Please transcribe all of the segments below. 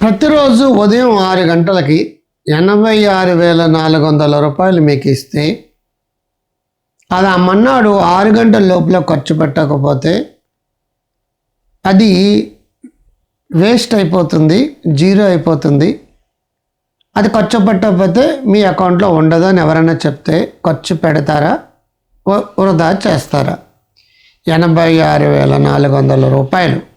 ప్రతిరోజు ఉదయం ఆరు గంటలకి ఎనభై ఆరు వేల నాలుగు వందల రూపాయలు మీకు ఇస్తే అది ఆ మన్నాడు ఆరు గంటల లోపల ఖర్చు పెట్టకపోతే అది వేస్ట్ అయిపోతుంది జీరో అయిపోతుంది. అది ఖర్చు పెట్టకపోతే మీ అకౌంట్లో ఉండదని అని ఎవరైనా చెప్తే ఖర్చు పెడతారా? వృధా చేస్తారా? ఎనభై ఆరు వేల నాలుగు వందల రూపాయలు.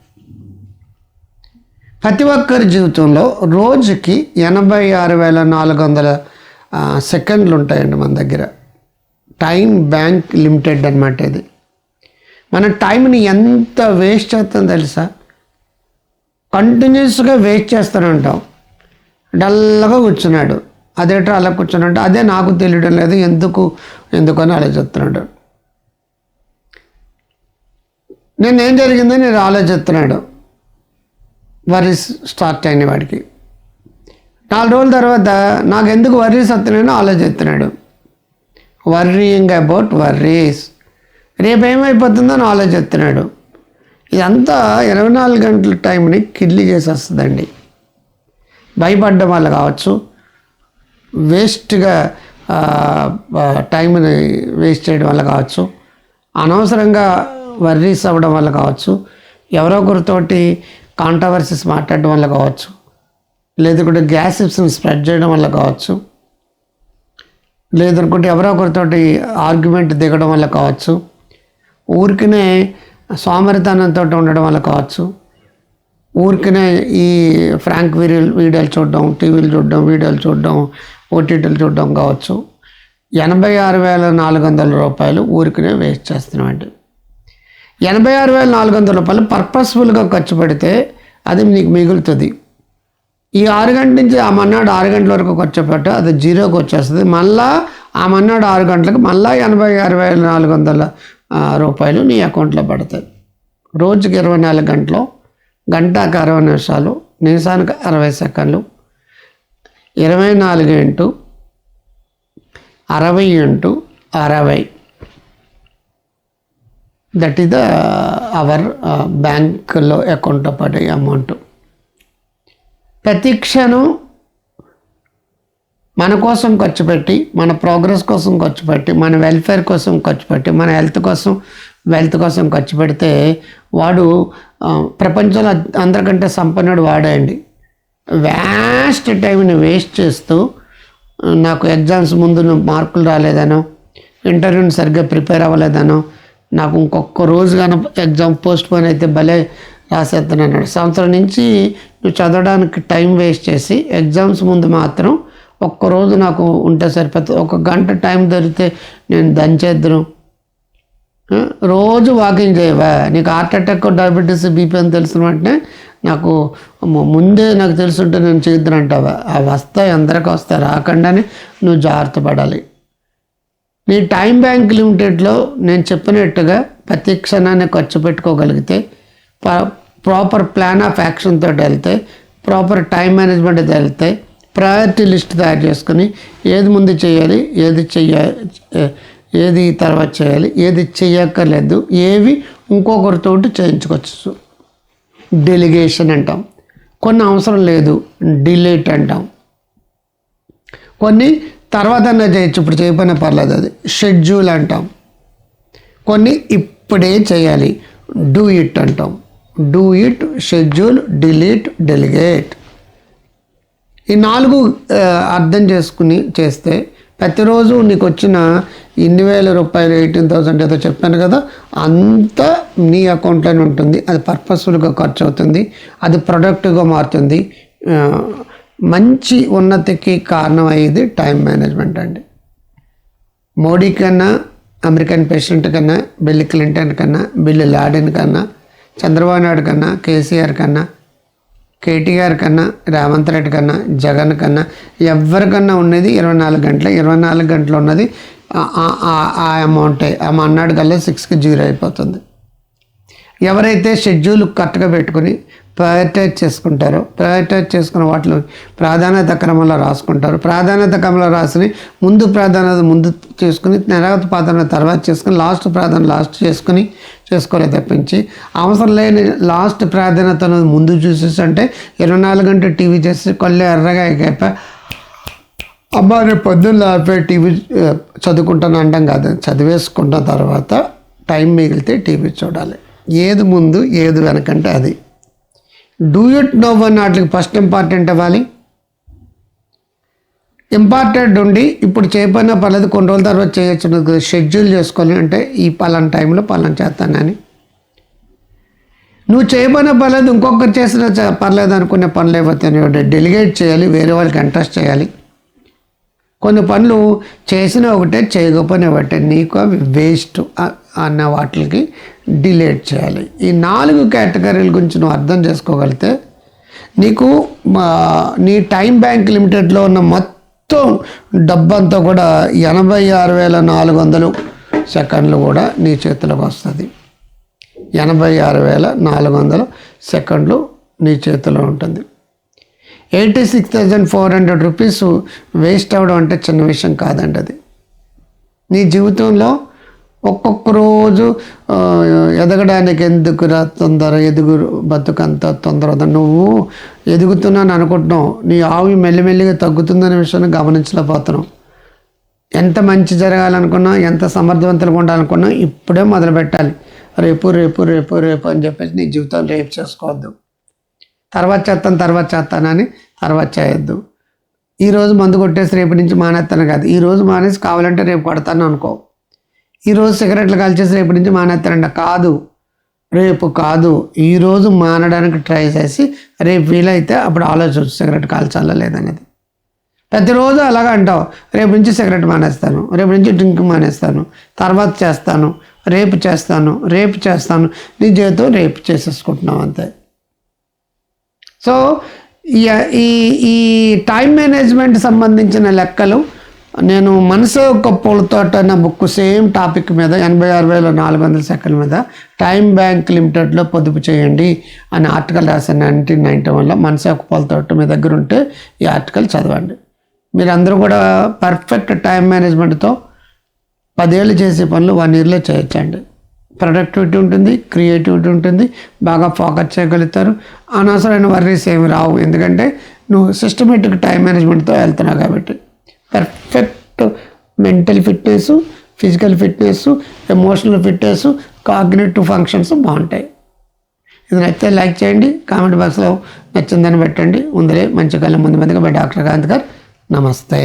ప్రతి ఒక్కరి జీవితంలో రోజుకి ఎనభై ఆరు వేల నాలుగు వందల సెకండ్లు ఉంటాయండి మన దగ్గర. టైం బ్యాంక్ లిమిటెడ్ అనమాట ఇది. మన టైంని ఎంత వేస్ట్ చేస్తుందో తెలుసా? కంటిన్యూస్గా వేస్ట్ చేస్తూనే ఉంటాం. డల్గా కూర్చున్నాడు. అదేటో అలా కూర్చున్నాడు అదే నాకు తెలియడం లేదు ఎందుకు ఎందుకని ఆలోచిస్తున్నాడు. నేను ఏం జరిగిందో నేను ఆలోచిస్తున్నాడు. వర్రీస్ స్టార్ట్ అయిన వాడికి. నాలుగు రోజుల తర్వాత నాకు ఎందుకు వర్రీస్ వస్తున్నాయో ఆలోచిస్తున్నాడు. వర్రీయింగ్ అబౌట్ వర్రీస్ రేపు ఏమైపోతుందో అని ఆలోచిస్తున్నాడు. ఇదంతా ఇరవై నాలుగు గంటల టైంని కిడ్లీ చేసేస్తుందండి. భయపడ్డం వల్ల కావచ్చు. వేస్ట్గా టైంని వేస్ట్ చేయడం వల్ల కావచ్చు. అనవసరంగా వర్రీస్ అవ్వడం వల్ల కావచ్చు. ఎవరో ఒకరితోటి కాంట్రవర్సీస్ మాట్లాడడం వల్ల కావచ్చు లేదంటే గ్యాసిప్స్ని స్ప్రెడ్ చేయడం వల్ల కావచ్చు లేదనుకుంటే ఎవరో ఒకరితోటి ఆర్గ్యుమెంట్ దిగడం వల్ల కావచ్చు ఊరికనే సోమరితనంతో ఉండడం వల్ల కావచ్చు ఊరికనే ఈ ఫ్రాంక్ వీరియల్ వీడియోలు చూడడం టీవీలు చూడడం వీడియోలు చూడడం ఓటీటీలు చూడడం కావచ్చు. ఎనభై ఆరు వేల నాలుగు వందల రూపాయలు ఊరికనే వేస్ట్ చేస్తున్నామండి. ఎనభై ఆరు వేల నాలుగు వందల రూపాయలు పర్పస్ఫుల్గా ఖర్చు పెడితే అది నీకు మిగులుతుంది. ఈ ఆరు గంటల నుంచి ఆ మన్నాడు ఆరు గంటల వరకు ఖర్చు పెట్టు అది జీరోకి వచ్చేస్తుంది. మళ్ళా ఆ మన్నాడు ఆరు గంటలకు మళ్ళా ఎనభై ఆరు వేల నాలుగు వందల రూపాయలు నీ అకౌంట్లో పడతాయి. రోజుకి ఇరవై నాలుగు గంటలు గంటకు అరవై నిమిషాలు నిమిషానికి అరవై సెకండ్లు. ఇరవై నాలుగు ఇంటూ అరవై ఇంటూ అరవై. దట్ ఈస్ ద అవర్ బ్యాంకులో అకౌంట్లో పడే అమౌంట్ ప్రతిక్షణం మన కోసం ఖర్చు పెట్టి మన ప్రోగ్రెస్ కోసం ఖర్చు పెట్టి మన వెల్ఫేర్ కోసం ఖర్చు పెట్టి మన హెల్త్ కోసం వెల్త్ కోసం ఖర్చు పెడితే వాడు ప్రపంచంలో అందరికంటే సంపన్నుడు వాడేయండి వేస్ట్ టైంని వేస్ట్ చేస్తూ నాకు ఎగ్జామ్స్ ముందు మార్కులు రాలేదనో ఇంటర్వ్యూని సరిగ్గా ప్రిపేర్ అవ్వలేదనో నాకు ఇంకొక రోజు కానీ ఎగ్జామ్ పోస్ట్ పోన్ అయితే భలే రాసేస్తున్నాను సంవత్సరం నుంచి నువ్వు చదవడానికి టైం వేస్ట్ చేసి ఎగ్జామ్స్ ముందు మాత్రం ఒక్కరోజు నాకు ఉంటే సరిపోతుంది. ఒక గంట టైం దొరికితే నేను దంచేద్దను. రోజు వాకింగ్ చేయవా? నీకు హార్ట్ అటాక్ డయాబెటీస్ బీపీ అని తెలిసిన వెంటనే నాకు ముందే నాకు తెలుసుంటే నేను చేద్దును అంటావా అవి వస్తాయి అందరికి వస్తాయి. రాకుండానే నువ్వు జాగ్రత్త పడాలి. మీ టైం బ్యాంక్ లిమిటెడ్లో నేను చెప్పినట్టుగా ప్రతి క్షణాన్ని ఖర్చు పెట్టుకోగలిగితే ప్రాపర్ ప్లాన్ ఆఫ్ యాక్షన్తో వెళ్తే ప్రాపర్ టైం మేనేజ్మెంట్ వెళ్తే ప్రయారిటీ లిస్ట్ తయారు చేసుకుని ఏది ముందు చేయాలి ఏది చెయ్య ఏది తర్వాత చేయాలి ఏది చెయ్యక్కర్లేదు ఏవి ఇంకొకరితోటి చేయించుకోవచ్చు. డెలిగేషన్ అంటాం. కొన్ని అవసరం లేదు డిలేట్ అంటాం. కొన్ని తర్వాత చేయొచ్చు ఇప్పుడు చేయకపోయినా పర్లేదు అది. షెడ్యూల్ అంటాం. కొన్ని ఇప్పుడే చేయాలి. డూ ఇట్ అంటాం. Do it schedule delete delegate ఈ నాలుగు అర్థం చేసుకుని చేస్తే ప్రతిరోజు నీకు వచ్చిన ఎన్ని వేల రూపాయలు ఎయిటీన్ థౌసండ్ ఏదో చెప్పాను కదా అంతా నీ అకౌంట్లోనే ఉంటుంది. అది పర్పస్ఫుల్గా ఖర్చు అవుతుంది అది ప్రొడక్టివ్గా మారుతుంది. మంచి ఉన్నతికి కారణం అయ్యేది టైం మేనేజ్మెంట్ అండి. మోడీ కన్నా అమెరికన్ ప్రెసిడెంట్ కన్నా బిల్ క్లింటన్ కన్నా బిల్ లాడెన్ కన్నా చంద్రబాబు నాయుడు కన్నా కేసీఆర్ కన్నా కేటీఆర్ కన్నా రేవంత్ రెడ్డి కన్నా జగన్ కన్నా ఎవరికన్నా ఉన్నది ఇరవై నాలుగు గంటల. ఇరవై నాలుగు గంటలు ఉన్నది ఆ- ఆ అమౌంటే ఆ మన్నాడు కల్లా సిక్స్కి జీరో అయిపోతుంది. ఎవరైతే షెడ్యూల్ కరెక్ట్గా పెట్టుకుని ప్రయారిటైజ్ చేసుకుంటారో ప్రయారిటైజ్ చేసుకున్న వాటిలో ప్రాధాన్యత క్రమంలో రాసుకుంటారు. ప్రాధాన్యత క్రమంలో రాసుకుని ముందు ప్రాధాన్యత ముందు చేసుకుని తర్వాత ప్రాధాన్యత తర్వాత చేసుకుని లాస్ట్ ప్రాధాన్యత లాస్ట్ చేసుకుని చేసుకోలే తప్పించి అవసరం లేని లాస్ట్ ప్రాధాన్యత అనేది ముందు చూసేసి అంటే ఇరవై నాలుగు గంటలు టీవీ చేసి కొల్లే ఎర్రగా ఎగైపోయి అబ్బా రేపు పొద్దున్న టీవీ చదువుకుంటాను అంటాం కాదు. చదివేసుకున్న తర్వాత టైం మిగిలితే టీవీ చూడాలి. ఏది ముందు ఏది వెనకంటే అది. డూ ఇట్ నో వన్ వాటికి ఫస్ట్ ఇంపార్టెంట్ ఇవ్వాలి ఇంపార్టెంట్ ఉండి ఇప్పుడు చేయకపోయినా పర్లేదు కొన్ని రోజుల తర్వాత చేయొచ్చు షెడ్యూల్ చేసుకోవాలి అంటే ఈ పలానా టైంలో పలానా చేస్తానని నువ్వు చేయబోయినా పర్లేదు ఇంకొకరు చేసినా చ- పర్లేదు అనుకునే పనులు ఏవైతే డెలిగేట్ చేయాలి వేరే వాళ్ళకి ఇంట్రెస్ట్ చేయాలి. కొన్ని పనులు చేసిన ఒకటే చేయకపోయినా ఒకటే. నీకు అవి వేస్ట్ అన్న వాటికి డిలేట్ చేయాలి. ఈ నాలుగు కేటగిరీల గురించి నువ్వు అర్థం చేసుకోగలిగితే నీకు మా నీ టైం బ్యాంక్ లిమిటెడ్లో ఉన్న మొత్తం డబ్బంతా కూడా ఎనభై ఆరు వేల నాలుగు వందలు సెకండ్లు కూడా నీ చేతిలోకి వస్తుంది. ఎనభై ఆరు వేల నాలుగు వందల సెకండ్లు నీ చేతిలో ఉంటుంది. Eighty six thousand four hundred rupees waste అవ్వడం అంటే చిన్న విషయం కాదండి అది. నీ జీవితంలో ఒక్కొక్క రోజు ఎదగడానికి ఎందుకు రా తొందర ఎదుగు బతుకంత తొందర? నువ్వు ఎదుగుతున్నాను అనుకుంటున్నావు. నీ ఆవి మెల్లిమెల్లిగా తగ్గుతుందనే విషయాన్ని గమనించలేకపోతున్నావు. ఎంత మంచి జరగాలనుకున్నా ఎంత సమర్థవంతంగా ఉండాలనుకున్నా ఇప్పుడే మొదలు పెట్టాలి రేపు రేపు రేపు రేపు అని చెప్పేసి నీ జీవితం రేపు చేసుకోవద్దు. తర్వాత చేస్తాను తర్వాత చేస్తానని తర్వాత చేయొద్దు. ఈరోజు మందు కొట్టేసి రేపు నుంచి మానేస్తాను కాదు. ఈ రోజు మానేసి కావాలంటే రేపు కొడతాను అనుకో. ఈరోజు సిగరెట్లు కాల్చేసి రేపు నుంచి మానేస్తారంట. కాదు. రేపు కాదు. ఈరోజు మానడానికి ట్రై చేసి రేపు వీలైతే అప్పుడు ఆలోచించు సిగరెట్ కాల్చాలా లేదనేది ప్రతిరోజు అలాగ అంటావు. రేపు నుంచి సిగరెట్ మానేస్తాను. రేపు నుంచి డ్రింక్ మానేస్తాను. తర్వాత చేస్తాను. రేపు చేస్తాను. రేపు చేస్తాను. నీ జీవితం రేపు చేసేసుకుంటున్నావు అంతే. సో ఈ ఈ టైం మేనేజ్మెంట్ సంబంధించిన లెక్కలు నేను మనసు ఒక పూలతోట అన్న బుక్ సేమ్ టాపిక్ మీద ఎనభై ఆరు వేల నాలుగు వందల సెకండ్ల మీద టైం బ్యాంక్ లిమిటెడ్లో పొదుపు చేయండి అని ఆర్టికల్ రాశాను నైన్టీన్ నైన్టీ వన్లో మనసు ఒక పూలతోట మీ దగ్గర ఉంటే ఈ ఆర్టికల్ చదవండి. మీరందరూ కూడా పర్ఫెక్ట్ టైం మేనేజ్మెంట్తో పదేళ్ళు చేసే పనులు వన్ ఇయర్లో చేయొచ్చండి. ప్రొడక్టివిటీ ఉంటుంది క్రియేటివిటీ ఉంటుంది బాగా ఫోకస్ చేయగలుగుతారు. అనవసరమైన వర్రీస్ ఏమి రావు. ఎందుకంటే నువ్వు సిస్టమేటిక్ టైం మేనేజ్మెంట్తో వెళ్తున్నావు కాబట్టి. Perfect mental fitness physical fitness emotional fitness cognitive functions బాగుంటాయి. ఇది నచ్చితే లైక్ చేయండి కామెంట్ బాక్స్లో నచ్చిందని పెట్టండి. ఉందిలే మంచి కళ్ళ ముందు మీదుగా బై డాక్టర్ కాంత్ గారు నమస్తే.